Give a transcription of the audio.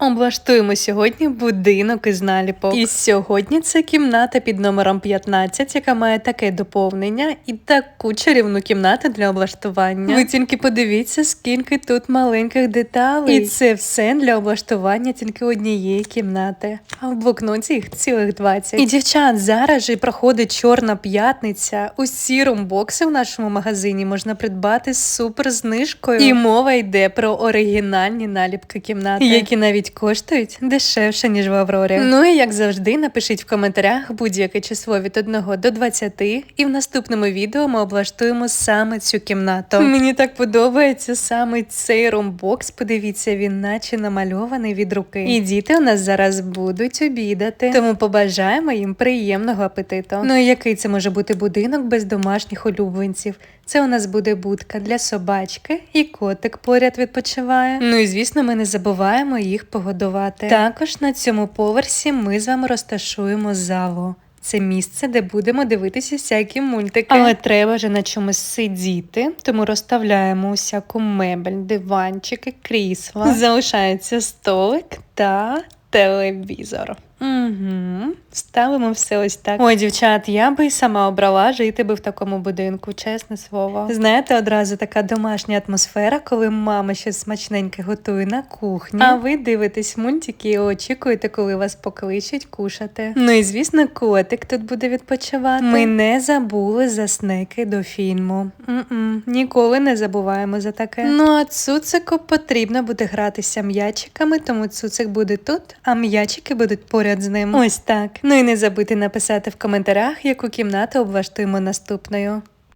Облаштуємо сьогодні будинок із наліпок. І сьогодні це кімната під номером 15, яка має таке доповнення і таку чарівну кімнату для облаштування. Ви тільки подивіться, скільки тут маленьких деталей. І це все для облаштування тільки однієї кімнати. А в блокноті їх цілих 20. І дівчат, зараз же проходить чорна п'ятниця. Усі румбокси в нашому магазині можна придбати з супер знижкою. І мова йде про оригінальні наліпки кімнати, які навіть коштують дешевше, ніж в Аврорі. Ну і як завжди, напишіть в коментарях будь-яке число від 1 до 20, і в наступному відео ми облаштуємо саме цю кімнату. Мені так подобається саме цей румбокс. Подивіться, він наче намальований від руки. І діти у нас зараз будуть обідати. Тому побажаємо їм приємного апетиту. Ну і який це може бути будинок без домашніх улюбленців? Це у нас буде будка для собачки, і котик поряд відпочиває. Ну і звісно, ми не забуваємо їх погодувати. Також на цьому поверсі ми з вами розташуємо залу. Це місце, де будемо дивитися всякі мультики. Але треба же на чомусь сидіти, тому розставляємо усяку мебель, диванчики, крісла. Залишається столик та телевізор. Угу. Ставимо все ось так. Ой, дівчат, я би і сама обрала жити би в такому будинку, чесне слово. Знаєте, одразу така домашня атмосфера, коли мама щось смачненьке готує на кухні, а ви дивитесь мультики і очікуєте, коли вас покличуть кушати. Ну і звісно, котик тут буде відпочивати. Ми не забули за снеки до фільму. М-м, Ніколи не забуваємо за таке. Ну а цуцику потрібно буде гратися м'ячиками, тому цуцик буде тут, а м'ячики будуть поряд з ним. Ось так. Ну і не забудьте написати в коментарях, яку кімнату облаштуємо наступною.